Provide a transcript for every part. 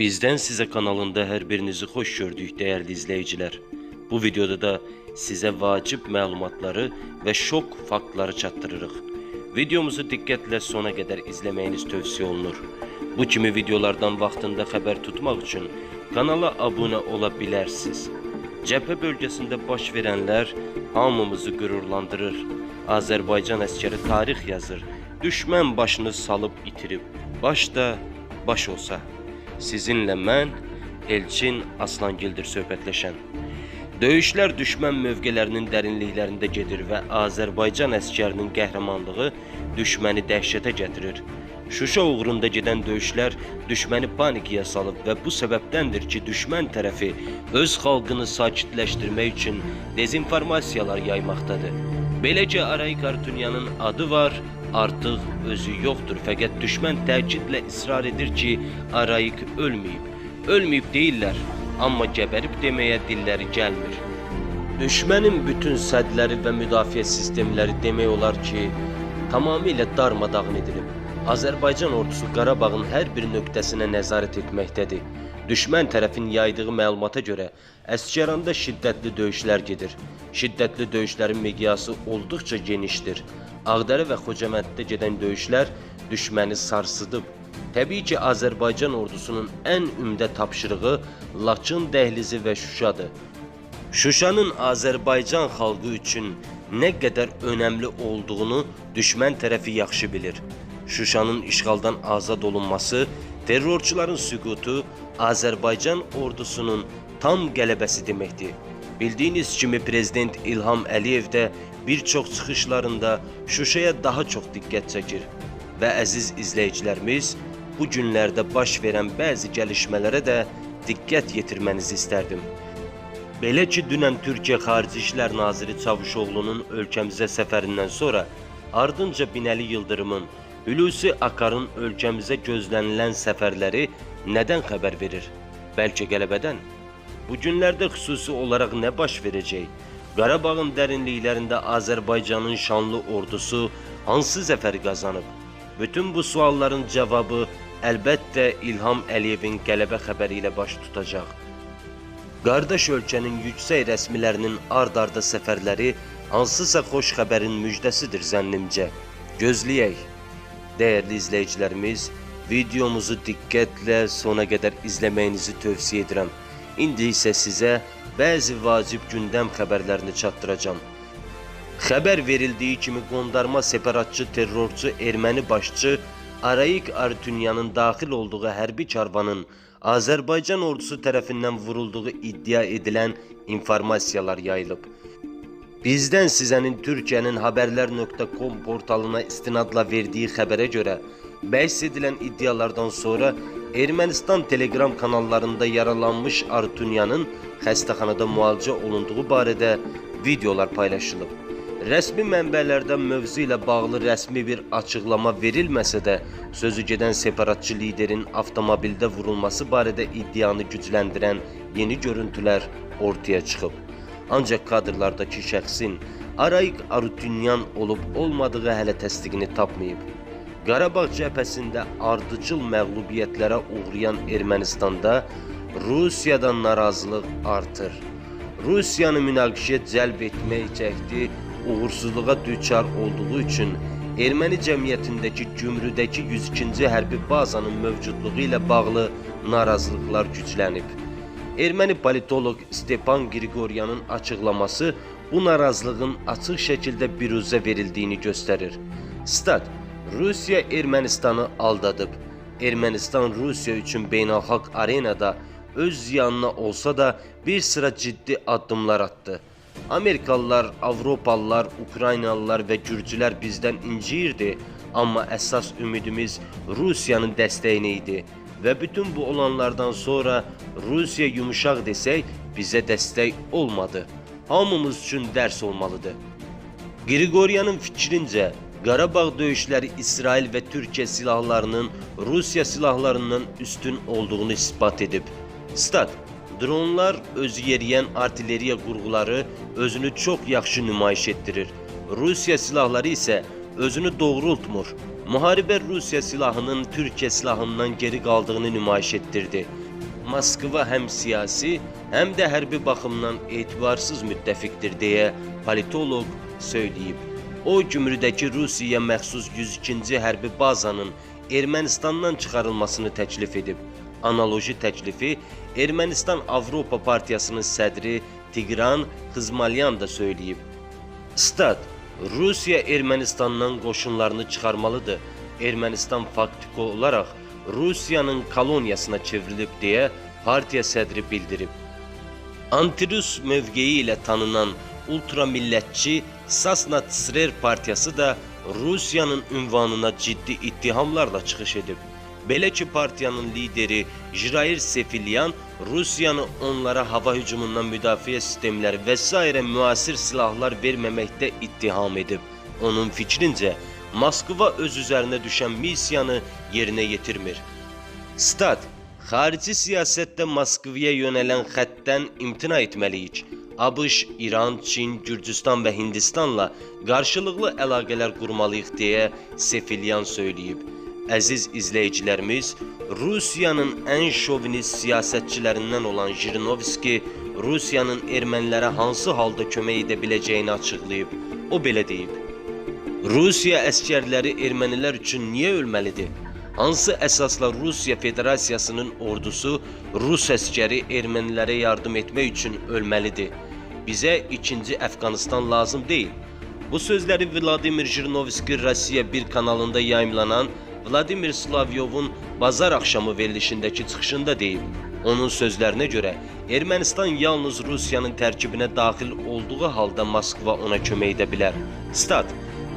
Bizden size kanalında her birinizi hoş gördük değerli izleyiciler. Bu videoda da size vacip məlumatları ve şok faktları çatdırırıq. Videomuzu dikkatle sona kadar izlemeyiniz tövsiye olunur. Bu kimi videolardan vaxtında xəbər tutmaq üçün kanala abone olabilirsiniz. Cəbhə bölgesinde baş verənlər hamımızı qürurlandırır. Azərbaycan əskəri tarix yazır. Düşmən başını salıb itirib. Baş da baş olsa. Sizinle mən Elçin Aslangildir söhbətləşən. Döyüşlər düşmən mövqelərinin dərinliklərində gedir və Azərbaycan əskərinin qəhrəmanlığı düşməni dəhşətə gətirir. Şuşa uğrunda gedən döyüşlər düşməni panikaya salıb və bu səbəbdəndir ki, düşmən tərəfi öz xalqını sakitləşdirmək üçün dezinformasiyalar yaymaqdadır. Beləcə Arayik Artunyanın adı var, artıq özü yoxdur. Fəqət düşmən təkidlə israr edir ki, Arayik ölməyib. Ölməyib deyirlər, amma gəbərib deməyə dilləri gəlmir. Düşmənin bütün sədləri və müdafiə sistemləri demək olar ki, tamamilə darmadağın edilib. Azərbaycan ordusu Qarabağın hər bir nöqtəsinə nəzarət etməkdədir. Düşmən tərəfin yaydığı məlumata görə Əsgəranda şiddətli döyüşlər gedir. Şiddətli döyüşlərin miqyası olduqca genişdir. Ağdərə və Xocamənddə gedən döyüşlər düşməni sarsıdıb. Təbii ki, Azərbaycan ordusunun ən ümdə tapşırığı Laçın dəhlizi və Şuşadır. Şuşanın Azərbaycan xalqı üçün nə qədər önəmli olduğunu düşmən tərəfi yaxşı bilir. Şuşanın işğaldan azad olunması, terrorçuların süqutu Azərbaycan ordusunun tam qələbəsi deməkdir. Bildiyiniz kimi prezident İlham Əliyev də bir çox çıxışlarında Şuşaya daha çox diqqət çəkir. Və əziz izləyicilərimiz, bu günlərdə baş verən bəzi gəlişmələrə də diqqət yetirmənizi istərdim. Belə ki, dünən Türkiyə Xarici İşlər Naziri Çavuşoğlu'nun ölkəmizə səfərindən sonra ardınca Binəli Yıldırımın, Hulusi Akarın ölkəmizə gözlənilən səfərləri nədən xəbər verir? Bəlkə qələbədən? Bu günlərdə xüsusi olaraq nə baş verəcək? Qarabağın dərinliklərində Azərbaycanın şanlı ordusu hansı zəfəri qazanıb? Bütün bu sualların cavabı əlbəttə İlham Əliyevin qələbə xəbəri ilə baş tutacaq. Qardaş ölkənin yüksək rəsmilərinin ard-arda səfərləri hansısa xoş xəbərin müjdəsidir zənnimcə. Gözləyək. Dəyərli izləyicilərimiz, videomuzu diqqətlə sona qədər izləməyinizi tövsiyə edirəm. İndi isə sizə bəzi vacib gündəm xəbərlərini çatdıracağam. Xəbər verildiyi kimi qondarma separatçı terrorçu erməni başçı Arayik Artunyanın daxil olduğu hərbi karvanın Azərbaycan ordusu tərəfindən vurulduğu iddia edilən informasiyalar yayılıb. Bizdən sizənin Türkiyənin haberler.com portalına istinadla verdiyi xəbərə görə bəhs edilən iddialardan sonra Ermənistan Telegram kanallarında yaralanmış Artunyanın xəstəxanada müalicə olunduğu barədə videolar paylaşılıb. Rəsmi mənbələrdən mövzu ilə bağlı rəsmi bir açıqlama verilməsə də, sözü gedən separatçı liderin avtomobildə vurulması barədə iddianı gücləndirən yeni görüntülər ortaya çıxıb. Ancaq kadrlardakı şəxsin Arayik Arutunyan olub olmadığı hələ təsdiqini tapmayıb. Qarabağ cəbhəsində ardıcıl məğlubiyyətlərə uğrayan Ermənistanda Rusiyadan narazılıq artır. Rusiyanı münaqişəyə cəlb etmək cəhdi uğursuzluğa düçar olduğu üçün Erməni cəmiyyətindəki Gümrüdəki 102-ci hərbi bazanın mövcudluğu ilə bağlı narazılıqlar güclənib. Erməni politoloq Stepan Grigoryanın açıqlaması bu narazılığın açıq şəkildə biruzə verildiyini göstərir. Stat Rusiya Ermənistanı aldadıb. Ermənistan Rusiya üçün beynəlxalq arenada öz ziyanına olsa da bir sıra ciddi addımlar attı. Amerikalılar, Avropalılar, Ukraynalılar və Gürcülər bizdən inciyirdi, amma əsas ümidimiz Rusiyanın dəstəyini idi və bütün bu olanlardan sonra Rusiya yumuşaq desək bizə dəstək olmadı. Hamımız üçün dərs olmalıdır. Grigoryanın fikrincə Qarabağ döyüşləri İsrail və Türkiyə silahlarının Rusiya silahlarından üstün olduğunu isbat edib. Stat Dronlar özü yeriyən artilleriya qurğuları özünü çox yaxşı nümayiş etdirir. Rusiya silahları isə özünü doğrultmur. Müharibə Rusiya silahının Türkiyə silahından geri qaldığını nümayiş etdirdi. Moskva həm siyasi, həm də hərbi baxımdan etibarsız müttəfiqdir deyə politoloq söyləyib. O Gümrüdəki Rusiyaya məxsus 102-ci hərbi bazanın Ermənistandan çıxarılmasını təklif edib. Analoji təklifi Ermənistan Avropa Partiyasının sədri Tigran Xızmalyan da söyləyib. Stat Rusiya Ermənistandan qoşunlarını çıxarmalıdır. Ermənistan faktiki olaraq Rusiyanın koloniyasına çevrilib deyə partiya sədri bildirib. Antirus mövqeyi ilə tanınan ultramillətçi Sasna Tsrer partiyası da Rusiyanın ünvanına ciddi ittihamlarla çıxış edib. Belə ki, partiyanın lideri Jirair Sefilyan Rusiyanı onlara hava hücumundan müdafiə sistemləri və s. müasir silahlar verməməkdə ittiham edib. Onun fikrincə, Moskva öz üzərinə düşən missiyanı yerinə yetirmir. Stat, xarici siyasətdə Moskvaya yönələn xəttdən imtina etməliyik. ABŞ, İran, Çin, Gürcüstan və Hindistanla qarşılıqlı əlaqələr qurmalıyıq deyə Sefilyan söyləyib. Əziz izləyicilərimiz, Rusiyanın ən şovinist siyasətçilərindən olan Jirinovski Rusiyanın ermənilərə hansı halda kömək edə biləcəyini açıqlayıb. O belə deyib: Rusiya əskərləri ermənilər üçün niyə ölməlidir? Hansı əsasla Rusiya Federasiyasının ordusu Rus əskəri ermənilərə yardım etmək üçün ölməlidir? Bizə ikinci Əfqanistan lazım deyil. Bu sözləri Vladimir Jirinovski Rusiya 1 kanalında yayımlanan Vladimir Slavyovun bazar axşamı verilişindəki çıxışında deyib. Onun sözlərinə görə Ermənistan yalnız Rusiyanın tərkibinə daxil olduğu halda Moskva ona kömək edə bilər. Stat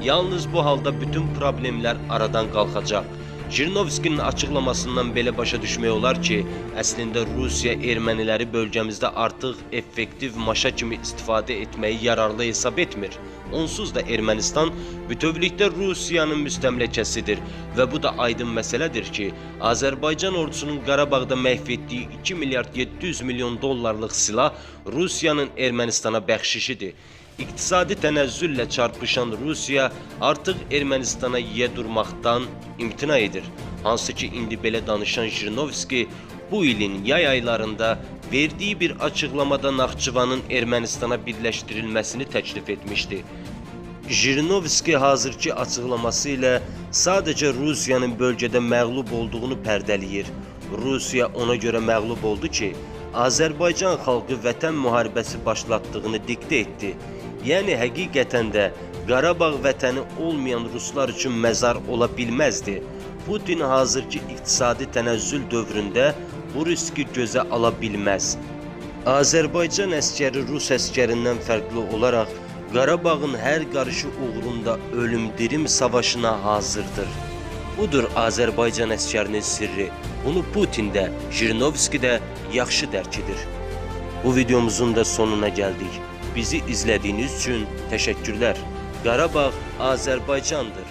Yalnız bu halda bütün problemlər aradan qalxacaq. Jirinovskinin açıqlamasından belə başa düşmək olar ki, əslində Rusiya erməniləri bölgəmizdə artıq effektiv maşa kimi istifadə etməyi yararlı hesab etmir. Onsuz da Ermənistan bütövlükdə Rusiyanın müstəmləkəsidir və bu da aydın məsələdir ki, Azərbaycan ordusunun Qarabağda məhv etdiyi 2 milyard 700 milyon dollarlıq silah Rusiyanın Ermənistana bəxşişidir. İqtisadi tənəzzüllə çarpışan Rusiya artıq Ermənistana yiyə durmaqdan imtina edir. Hansı ki indi belə danışan Jirinovski bu ilin yay aylarında verdiyi bir açıqlamada Naxçıvanın Ermənistana birləşdirilməsini təklif etmişdi. Jirinovski hazırki açıqlaması ilə sadəcə Rusiyanın bölgədə məğlub olduğunu pərdələyir. Rusiya ona görə məğlub oldu ki, Azərbaycan xalqı vətən müharibəsi başlatdığını diktə etdi. Yəni həqiqətən də Qarabağ vətəni olmayan ruslar üçün məzar ola bilməzdi. Putin hazırki iqtisadi tənəzzül dövründə bu riski gözə ala bilməz. Azərbaycan Rus əskərindən fərqli olaraq Qarabağın hər qarışı uğrunda ölüm-dirim savaşına hazırdır. Budur Azərbaycan əskərinin sirri. Bunu Putin də, Jirinovski də yaxşı dərk. Bu videomuzun da sonuna gəldik. Bizi izlədiyiniz üçün təşəkkürlər. Qarabağ Azərbaycandır.